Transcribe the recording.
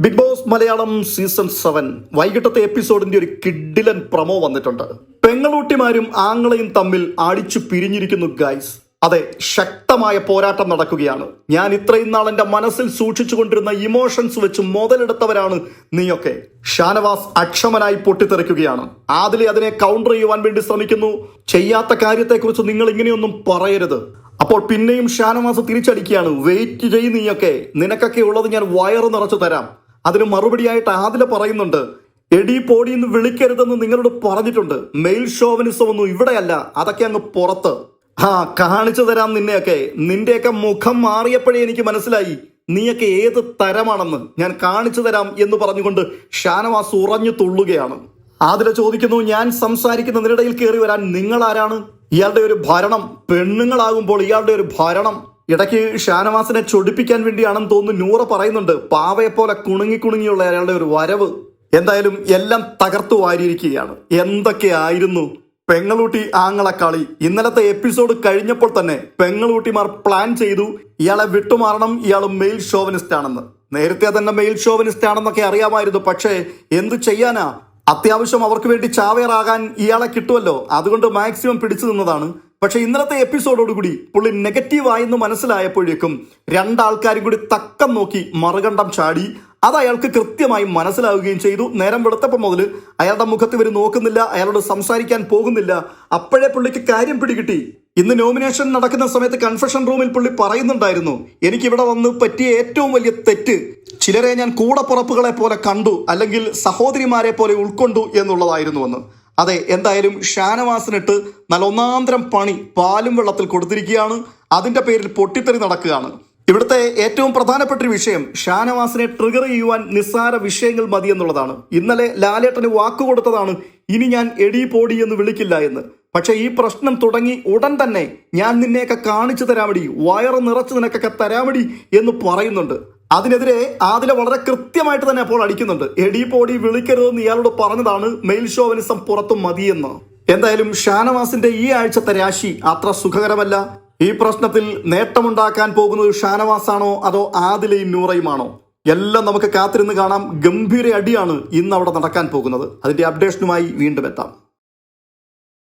Bigg Boss Malayalam season seven വൈകിട്ടത്തെ എപ്പിസോഡിന്റെ ഒരു കിഡിലൻ പ്രമോ വന്നിട്ടുണ്ട്. പെങ്ങളൂട്ടിമാരും ആങ്ങളെയും തമ്മിൽ അടിച്ചു പിരിഞ്ഞിരിക്കുന്നു ഗൈസ് അതെ ശക്തമായ പോരാട്ടം നടക്കുകയാണ്. ഞാൻ ഇത്രയും നാൾ എന്റെ മനസ്സിൽ സൂക്ഷിച്ചു കൊണ്ടിരുന്ന ഇമോഷൻസ് വെച്ച് മുതലെടുത്തവരാണ് നീയൊക്കെ. ഷാനവാസ് അക്ഷമനായി പൊട്ടിത്തെറിക്കുകയാണ്. ആദിലെ അതിനെ കൗണ്ടർ ചെയ്യുവാൻ വേണ്ടി ശ്രമിക്കുന്നു. ചെയ്യാത്ത കാര്യത്തെക്കുറിച്ച് നിങ്ങൾ ഇങ്ങനെയൊന്നും പറയരുത്. അപ്പോൾ പിന്നെയും ഷാനവാസ് തിരിച്ചടിക്കുകയാണ്. വെയിറ്റ് ചെയ്യ് നീയൊക്കെ. നിനക്കൊക്കെ ഉള്ളത് ഞാൻ വയറ് നിറച്ചു തരാം. അതിന് മറുപടിയായിട്ട് ആദില പറയുന്നുണ്ട് എടി പോടി എന്ന് വിളിക്കരുതെന്ന് നിങ്ങളോട് പറഞ്ഞിട്ടുണ്ട്. മെയിൽ ഷോവനിസം ഒന്നും ഇവിടെയല്ല. അതൊക്കെ അങ്ങ് പുറത്ത്. ആ കാണിച്ചു തരാം നിന്നെയൊക്കെ. നിന്റെയൊക്കെ മുഖം മാറിയപ്പോഴേ എനിക്ക് മനസ്സിലായി. നീയൊക്കെ ഏത് തരമാണെന്ന്. ഞാൻ കാണിച്ചു തരാം എന്ന് പറഞ്ഞുകൊണ്ട് ഷാനവാസ് ഉറഞ്ഞു തുള്ളുകയാണ്. ആതിര ചോദിക്കുന്നു ഞാൻ സംസാരിക്കുന്നതിനിടയിൽ കയറി വരാൻ നിങ്ങൾ ആരാണ് ഇയാളുടെ ഒരു ഭരണം പെണ്ണുങ്ങളാകുമ്പോൾ ഇയാളുടെ ഒരു ഭരണം. ഇടയ്ക്ക് ഷാനവാസിനെ ചൊടിപ്പിക്കാൻ വേണ്ടിയാണെന്ന് തോന്നുന്നു നൂറ പറയുന്നുണ്ട്. പാവയെ പോലെ കുണുങ്ങി കുണുങ്ങിയുള്ള അയാളുടെ ഒരു വരവ് എന്തായാലും എല്ലാം തകർത്തു വാരിയിരിക്കുകയാണ്. എന്തൊക്കെയായിരുന്നു പെങ്ങളൂട്ടി ആങ്ങള കളി? ഇന്നലത്തെ എപ്പിസോഡ് കഴിഞ്ഞപ്പോൾ തന്നെ പെങ്ങളൂട്ടിമാർ പ്ലാൻ ചെയ്തു ഇയാളെ വിട്ടുമാറണം ഇയാൾ മെയിൽ ഷോവനിസ്റ്റ് ആണെന്ന് നേരത്തെ തന്നെ മെയിൽ ഷോവനിസ്റ്റ് ആണെന്നൊക്കെ അറിയാമായിരുന്നു. പക്ഷേ എന്തു ചെയ്യാനാ? അത്യാവശ്യം അവർക്ക് വേണ്ടി ചാവേറാകാൻ ഇയാളെ കിട്ടുമല്ലോ. അതുകൊണ്ട് മാക്സിമം പിടിച്ചു നിന്നതാണ്. പക്ഷെ ഇന്നലത്തെ എപ്പിസോഡോടുകൂടി പുള്ളി നെഗറ്റീവ് ആയെന്ന് മനസ്സിലായപ്പോഴേക്കും രണ്ടാൾക്കാരും കൂടി തക്കം നോക്കി മറുകണ്ഠം ചാടി. അത് അയാൾക്ക് കൃത്യമായി മനസ്സിലാവുകയും ചെയ്തു. നേരം വെളുത്തപ്പം മുതൽ അയാളുടെ മുഖത്ത് ഇവർ നോക്കുന്നില്ല അയാളോട് സംസാരിക്കാൻ പോകുന്നില്ല. അപ്പോഴേ പുള്ളിക്ക് കാര്യം പിടികിട്ടി. ഇന്ന് നോമിനേഷൻ നടക്കുന്ന സമയത്ത് കൺഫെഷൻ റൂമിൽ പുള്ളി പറയുന്നുണ്ടായിരുന്നു എനിക്ക് ഇവിടെ വന്ന് പറ്റിയ ഏറ്റവും വലിയ തെറ്റ് ചിലരെ ഞാൻ കൂടപ്പുറപ്പുകളെ പോലെ കണ്ടു അല്ലെങ്കിൽ സഹോദരിമാരെ പോലെ ഉൾക്കൊണ്ടു എന്നുള്ളതായിരുന്നുവെന്ന് അതെ എന്തായാലും ഷാനവാസിനിട്ട് നല്ല ഒന്നാന്തരം പണി പാലും വെള്ളത്തിൽ കൊടുത്തിരിക്കുകയാണ്. അതിന്റെ പേരിൽ പൊട്ടിത്തെറി നടക്കുകയാണ്. ഇവിടുത്തെ ഏറ്റവും പ്രധാനപ്പെട്ട ഒരു വിഷയം ഷാനവാസിനെ ട്രിഗർ ചെയ്യുവാൻ നിസ്സാര വിഷയങ്ങൾ മതി എന്നുള്ളതാണ്. ഇന്നലെ ലാലേട്ടന് വാക്കുകൊടുത്തതാണ് ഇനി ഞാൻ എടി പോടി എന്ന് വിളിക്കില്ല എന്ന്. പക്ഷേ ഈ പ്രശ്നം തുടങ്ങി ഉടൻ തന്നെ ഞാൻ നിന്നെയൊക്കെ കാണിച്ചു തരാമടി വയറ് നിറച്ച് നിനക്കൊക്കെ തരാമടി എന്ന് പറയുന്നുണ്ട്. അതിനെതിരെ ആദില വളരെ കൃത്യമായിട്ട് തന്നെ അപ്പോൾ അടിക്കുന്നുണ്ട്. എടി പോടി വിളിക്കരുതെന്ന് ഇയാളോട് പറഞ്ഞതാണ് മെയിൽ ഷോവനിസം പുറത്തു മതിയെന്ന്. എന്തായാലും ഷാനവാസിന്റെ ഈ ആഴ്ചത്തെ രാശി അത്ര സുഖകരമല്ല. ഈ പ്രശ്നത്തിൽ നേട്ടമുണ്ടാക്കാൻ പോകുന്നത് ഷാനവാസാണോ അതോ ആദിലയും നൂറയുമാണോ? എല്ലാം നമുക്ക് കാത്തിരുന്ന് കാണാം. ഗംഭീര അടിയാണ് ഇന്ന് അവിടെ നടക്കാൻ പോകുന്നത്. അതിന്റെ അപ്ഡേഷനുമായി വീണ്ടും എത്താം.